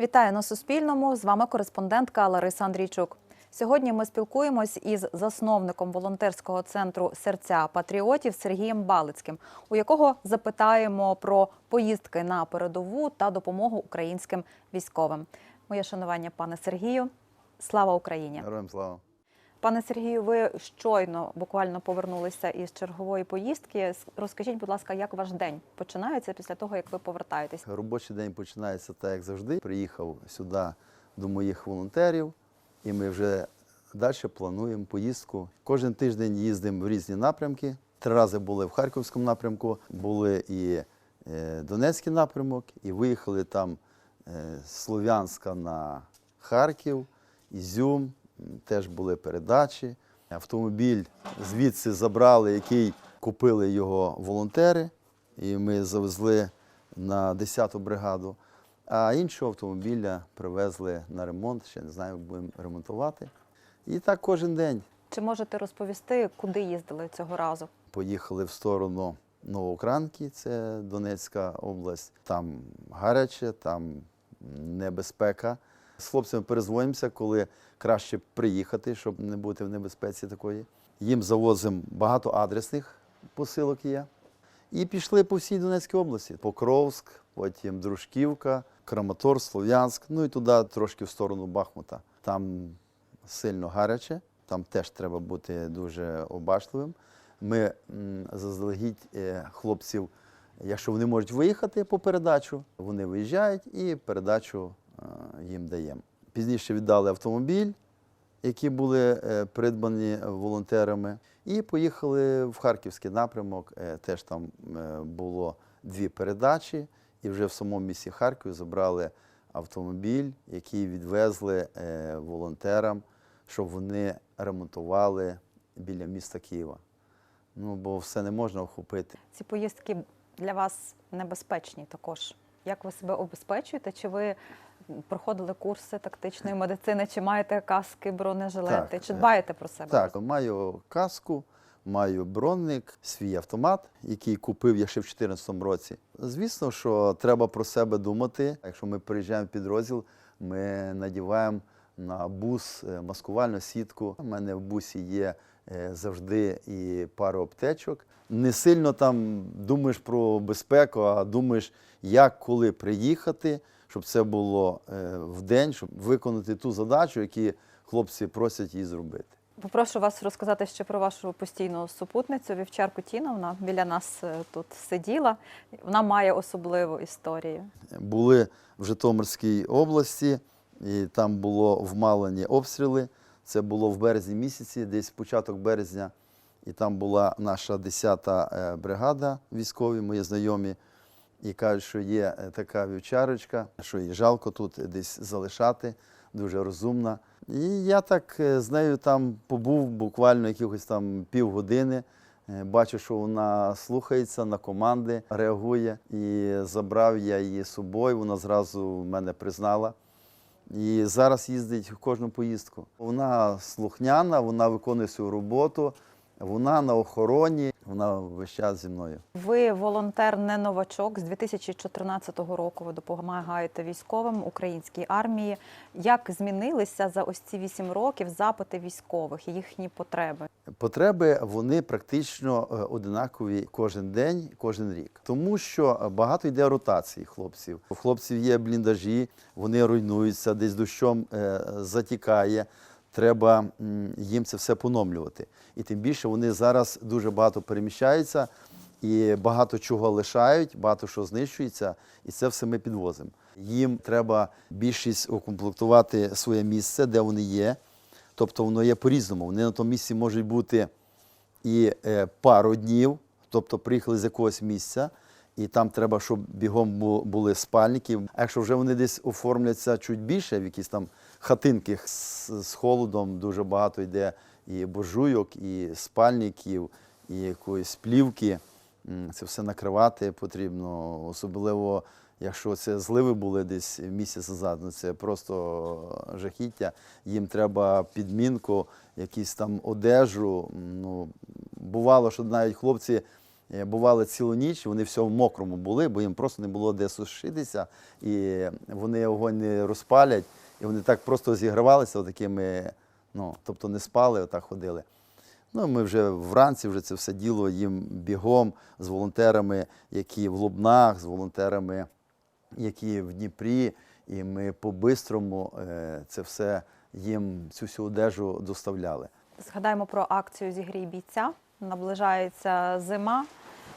Вітаю на Суспільному. З вами кореспондентка Лариса Андрійчук. Сьогодні ми спілкуємось із засновником волонтерського центру серця патріотів Сергієм Балицьким, у якого запитаємо про поїздки на передову та допомогу українським військовим. Моє шанування, пане Сергію. Слава Україні! Героям слава. Пане Сергію, ви щойно буквально повернулися із чергової поїздки. Розкажіть, будь ласка, як ваш день починається після того, як ви повертаєтесь? Робочий день починається так, як завжди. Приїхав сюди до моїх волонтерів, і ми вже далі плануємо поїздку. Кожен тиждень їздимо в різні напрямки. Три рази були в Харківському напрямку, були і е, Донецький напрямок, і виїхали там е, Слов'янська на Харків, Ізюм, теж були передачі. Автомобіль звідси забрали, який купили його волонтери, і ми завезли на 10-ту бригаду. А іншого автомобіля привезли на ремонт, ще не знаю, як будемо ремонтувати. І так кожен день Чи можете розповісти, куди їздили цього разу? поїхали в сторону Новоокранки, це Донецька область. Там гаряче, там небезпека. З хлопцями перезвонимося, коли краще приїхати, щоб не бути в небезпеці такої. Їм завозимо багато адресних посилок є. І пішли по всій Донецькій області. Покровськ, потім Дружківка, Краматор, Слов'янськ, ну і туди трошки в сторону Бахмута. Там сильно гаряче, там теж треба бути дуже обачливим. Ми заздалегідь е, хлопців, якщо вони можуть виїхати по передачу, вони виїжджають і передачу їм даємо. Пізніше віддали автомобіль, які були е, придбані волонтерами, і поїхали в Харківський напрямок. Е, Теж там е, було дві передачі, і вже в самому місті Харкові забрали автомобіль, який відвезли е, волонтерам, щоб вони ремонтували біля міста Києва. Ну, бо все не можна охопити. Ці поїздки для вас небезпечні також. Як ви себе обезпечуєте? Чи ви проходили курси тактичної медицини, чи маєте каски, бронежилети? Так, Чи е, дбаєте про себе? Так, маю каску, маю бронник, свій автомат, який купив я ще в 2014 році. Звісно, що треба про себе думати. Якщо ми приїжджаємо в підрозділ, ми надіваємо на бус е, маскувальну сітку. У мене в бусі є е, завжди і пара аптечок. Не сильно там думаєш про безпеку, а думаєш, як коли приїхати, щоб це було е, в день, щоб виконати ту задачу, яку хлопці просять її зробити. Попрошу вас розказати ще про вашу постійну супутницю Вівчарку Тіну. Вона біля нас е, тут сиділа. Вона має особливу історію. Були в Житомирській області, і там було вмалені обстріли. Це було в березні місяці, десь початок березня. І там була наша 10-та е, бригада військові, мої знайомі, і кажуть, що є е, така вівчарочка, що її жалко тут десь залишати, дуже розумна. І я так е, з нею там побув буквально якихось там півгодини. Е, Бачу, що вона слухається на команди, реагує. І забрав я її з собою. Вона зразу мене признала. І зараз їздить в кожну поїздку. Вона слухняна, вона виконує свою роботу, вона на охороні, вона весь час зі мною. Ви волонтер не новачок. З 2014 року ви допомагаєте військовим українській армії. Як змінилися за ось ці вісім років запити військових і їхні потреби? Потреби вони практично е, одинакові кожен день, кожен рік. Тому що багато йде ротації хлопців. У хлопців є бліндажі, вони руйнуються, десь дощом е, затікає. Треба їм це все поновлювати. І тим більше вони зараз дуже багато переміщаються і багато чого лишають, багато що знищується, і це все ми підвозимо. Їм треба більшість укомплектувати своє місце, де вони є. Тобто воно є по-різному. Вони на тому місці можуть бути і е, пару днів, тобто приїхали з якогось місця, і там треба, щоб бігом були спальники. А якщо вже вони десь оформляться чуть більше, в якісь там хатинки з, з холодом, дуже багато йде і буржуйок, і спальників, і якоїсь плівки. Це все накривати потрібно, особливо якщо це зливи були десь місяць назад, ну це просто жахіття. Їм треба підмінку, якісь там одежу. Ну, бувало, що навіть хлопці бували цілу ніч, вони все в мокрому були, бо їм просто не було де сушитися, і вони огонь не розпалять, і вони так просто зігравалися такими, ну, тобто не спали, отак ходили. Ну, ми вже вранці вже це все діло їм бігом з волонтерами, які в Лубнах, з волонтерами, які в Дніпрі, і ми по-бистрому е, це все їм цю всю одежу доставляли. Згадаємо про акцію Зігрій бійця. Наближається зима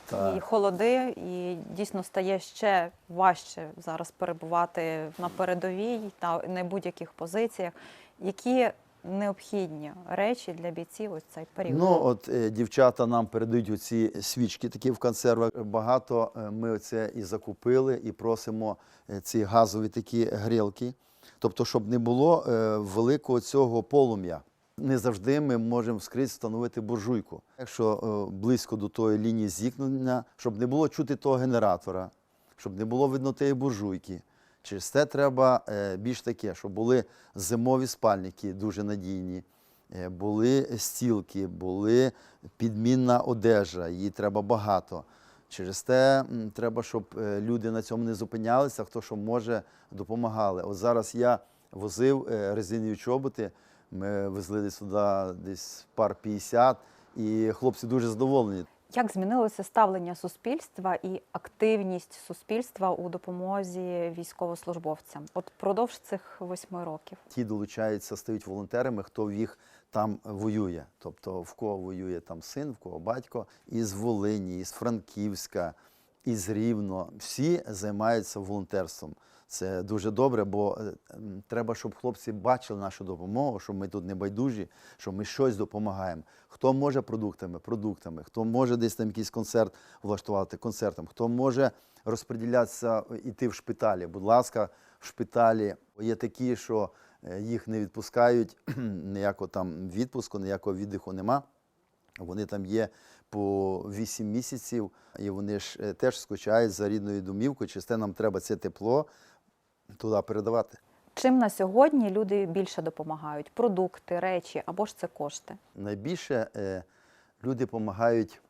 Так. і холоди, і дійсно стає ще важче зараз перебувати на передовій та на будь-яких позиціях. Які необхідні речі для бійців ось цей період? Ну, от е, дівчата нам передають оці свічки такі в консервах. Багато е, ми це і закупили, і просимо е, ці газові такі грілки. Тобто, щоб не було великого цього полум'я. Не завжди ми можемо вскрізь встановити буржуйку. Якщо е, близько до тої лінії зіткнення, щоб не було чути того генератора, щоб не було видно тієї буржуйки. Через це треба е, більш таке, щоб були зимові спальники дуже надійні, е, були стілки, були підмінна одежа, її треба багато. Через те треба, щоб люди на цьому не зупинялися, хто що може, допомагали. От зараз я возив резинові чоботи, ми везли сюди десь пар 50, і хлопці дуже задоволені. Як змінилося ставлення суспільства і активність суспільства у допомозі військовослужбовцям? От впродовж цих восьми років. ті долучаються, стають волонтерами, хто в їх там воює. Тобто в кого воює там син, в кого батько, із Волині, із Франківська, із Рівно. Всі займаються волонтерством. Це дуже добре, бо е, треба, щоб хлопці бачили нашу допомогу, що ми тут не байдужі, що ми щось допомагаємо. Хто може продуктами, продуктами, хто може десь там якийсь концерт влаштувати концертом, хто може розподілятися, іти в шпиталі. Будь ласка, в шпиталі є такі, що е, їх не відпускають, ніякого там відпуску, ніякого віддиху нема. Вони там є по 8 місяців, і вони ж е, теж скучають за рідною домівкою. Через те нам треба це тепло туди передавати. Чим на сьогодні люди більше допомагають? Продукти, речі або ж це кошти? Найбільше е, люди допомагають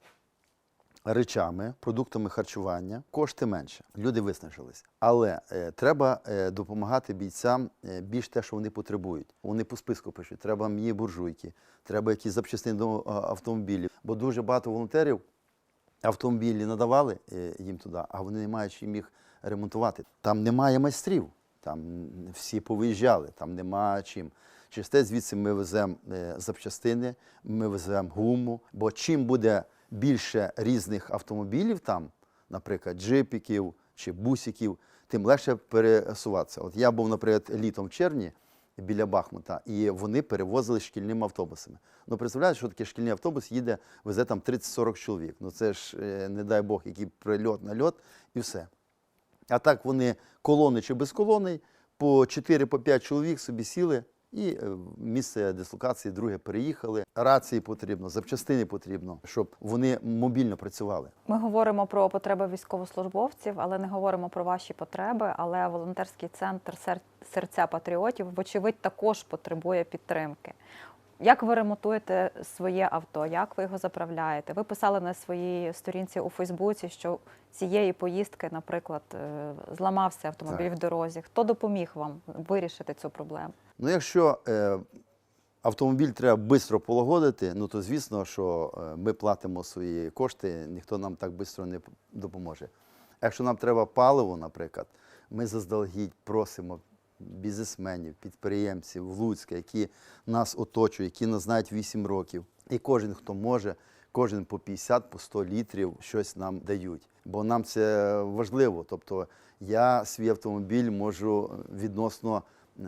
речами, продуктами харчування, кошти менше. Люди виснажились. Але е, треба е, допомагати бійцям е, більш те, що вони потребують. Вони по списку пишуть: треба мені буржуйки, треба якісь запчастини до автомобілів. Бо дуже багато волонтерів автомобілі надавали е, їм туди, а вони не мають чим їх ремонтувати. Там немає майстрів, там всі повиїжджали, там нема чим. Через те звідси ми веземо е, запчастини, ми веземо гуму. Бо чим буде більше різних автомобілів там, наприклад, джипіків чи бусиків, тим легше пересуватися. От я був, наприклад, літом в червні біля Бахмута, і вони перевозили шкільними автобусами. Ну, представляєте, що таке шкільний автобус їде, везе там 30-40 чоловік. Ну це ж, е, не дай Бог, який прильот, нальот і все. А так вони колони чи без колони, по 4-5 чоловік собі сіли і е, місце дислокації друге переїхали. Рації потрібно, запчастини потрібно, щоб вони мобільно працювали. Ми говоримо про потреби військовослужбовців, але не говоримо про ваші потреби. Але волонтерський центр серця патріотів, вочевидь, також потребує підтримки. Як ви ремонтуєте своє авто? Як ви його заправляєте? Ви писали на своїй сторінці у Фейсбуці, що цієї поїздки, наприклад, е, зламався автомобіль Так. в дорозі. Хто допоміг вам вирішити цю проблему? Ну, якщо е, автомобіль треба швидко полагодити, ну то звісно, що е, ми платимо свої кошти, ніхто нам так швидко не допоможе. Якщо нам треба паливо, наприклад, ми заздалегідь просимо бізнесменів, підприємців в Луцька, які нас оточують, які нас знають 8 років. І кожен, хто може, кожен по 50, по 100 літрів щось нам дають. Бо нам це важливо. Тобто я свій автомобіль можу відносно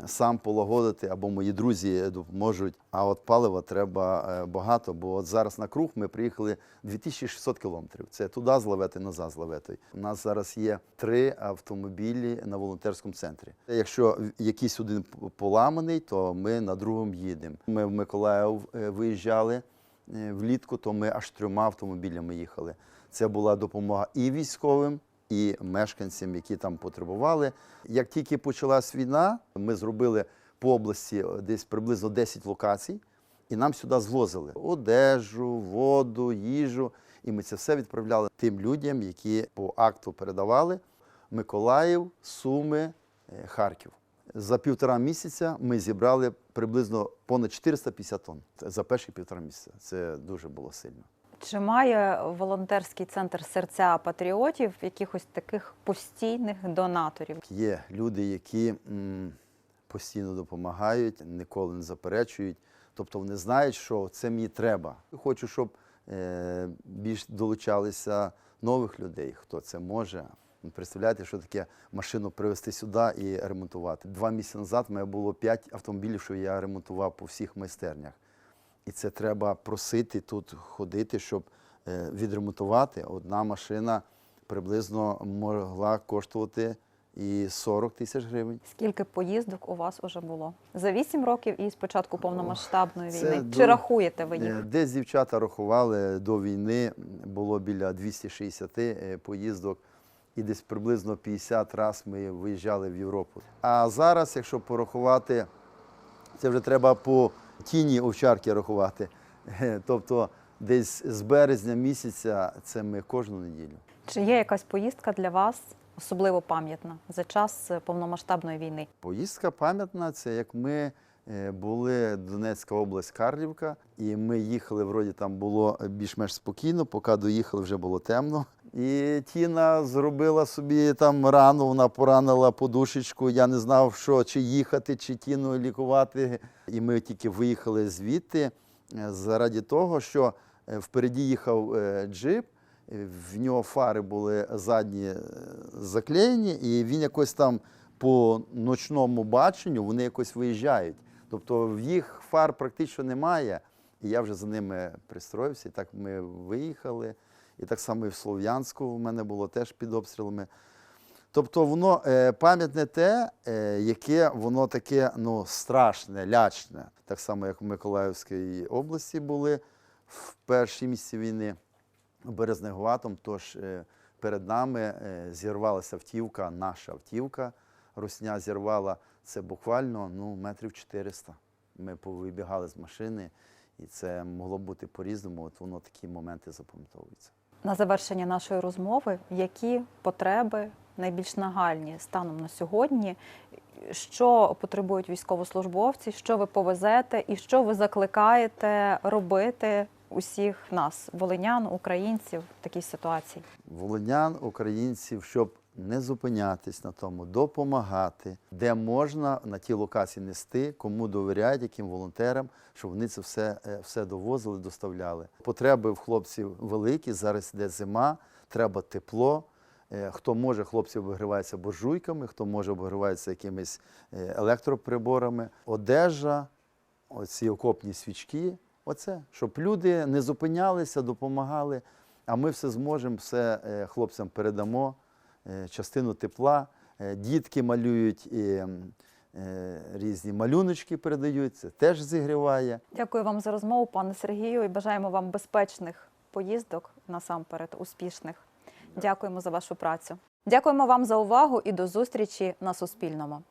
сам полагодити, або мої друзі допоможуть. А от палива треба е, багато, бо от зараз на круг ми приїхали 2600 кілометрів. Це туди зловити, назад зловити. У нас зараз є три автомобілі на волонтерському центрі. Якщо якийсь один поламаний, то ми на другому їдемо. Ми в Миколаїв е, виїжджали е, влітку, то ми аж трьома автомобілями їхали. Це була допомога і військовим, і мешканцям, які там потребували. Як тільки почалась війна, ми зробили по області десь приблизно 10 локацій, і нам сюди звозили одежу, воду, їжу. І ми це все відправляли тим людям, які по акту передавали Миколаїв, Суми, е, Харків. За півтора місяця ми зібрали приблизно понад 450 тонн за перші півтора місяця. Це дуже було сильно. Чи має волонтерський центр серця патріотів якихось таких постійних донаторів? Є люди, які постійно допомагають, ніколи не заперечують. Тобто вони знають, що це мені треба. Хочу, щоб е, більш долучалися нових людей, хто це може. Представляєте, що таке машину привезти сюди і ремонтувати. Два місяці назад в мене було п'ять автомобілів, що я ремонтував по всіх майстернях. І це треба просити тут ходити, щоб е, відремонтувати. Одна машина приблизно могла коштувати і 40 тисяч гривень. Скільки поїздок у вас уже було за вісім років і з початку повномасштабної Це війни? до- Чи рахуєте ви Е, їх? Десь дівчата рахували до війни, було біля 260 е, поїздок, і десь приблизно 50 разів ми виїжджали в Європу. А зараз, якщо порахувати, це вже треба по тіні овчарки рахувати. Тобто десь з березня місяця це ми кожну неділю. Чи є якась поїздка для вас особливо пам'ятна за час повномасштабної війни? Поїздка пам'ятна, це як ми були Донецька область, Карлівка, і ми їхали, вроді там було більш-менш спокійно, поки доїхали, вже було темно. І Тіна зробила собі там рану, вона поранила подушечку. Я не знав, що чи їхати, чи Тіну лікувати. І ми тільки виїхали звідти е, заради того, що е, впереді їхав е, джип, е, в нього фари були задні е, заклеєні, і він якось там по ночному баченню вони якось виїжджають. Тобто в їх фар практично немає. І я вже за ними пристроївся, і так ми виїхали. І так само і в Слов'янську в мене було теж під обстрілами. Тобто воно е, пам'ятне те, е, яке воно таке ну, страшне, лячне. Так само, як в Миколаївській області були в перші місяці війни Березнегуватом. Тож е, перед нами зірвалася автівка, наша автівка. Русня зірвала це буквально ну, метрів 400. Ми повибігали з машини, і це могло бути по-різному. От воно такі моменти запам'ятовуються. На завершення нашої розмови, які потреби найбільш нагальні станом на сьогодні? Що потребують військовослужбовці, що ви повезете, і що ви закликаєте робити усіх нас, волинян, українців, в такій ситуації? волинян, українців, щоб не зупинятись на тому, допомагати, де можна на ті локації нести, кому довіряють, яким волонтерам, щоб вони це все, е, все довозили, доставляли. Потреби в хлопців великі. Зараз йде зима, треба тепло. Е, Хто може, хлопці обігріваються буржуйками, хто може обігрівається якимись е, електроприборами, одежа, оці окопні свічки. Оце, щоб люди не зупинялися, допомагали. А ми все зможемо, все хлопцям передамо, частину тепла. Е, Дітки малюють і е, різні малюночки передають, це теж зігріває. Дякую вам за розмову, пане Сергію, і бажаємо вам безпечних поїздок насамперед, успішних. Дякуємо за вашу працю. Дякуємо вам за увагу і до зустрічі на Суспільному.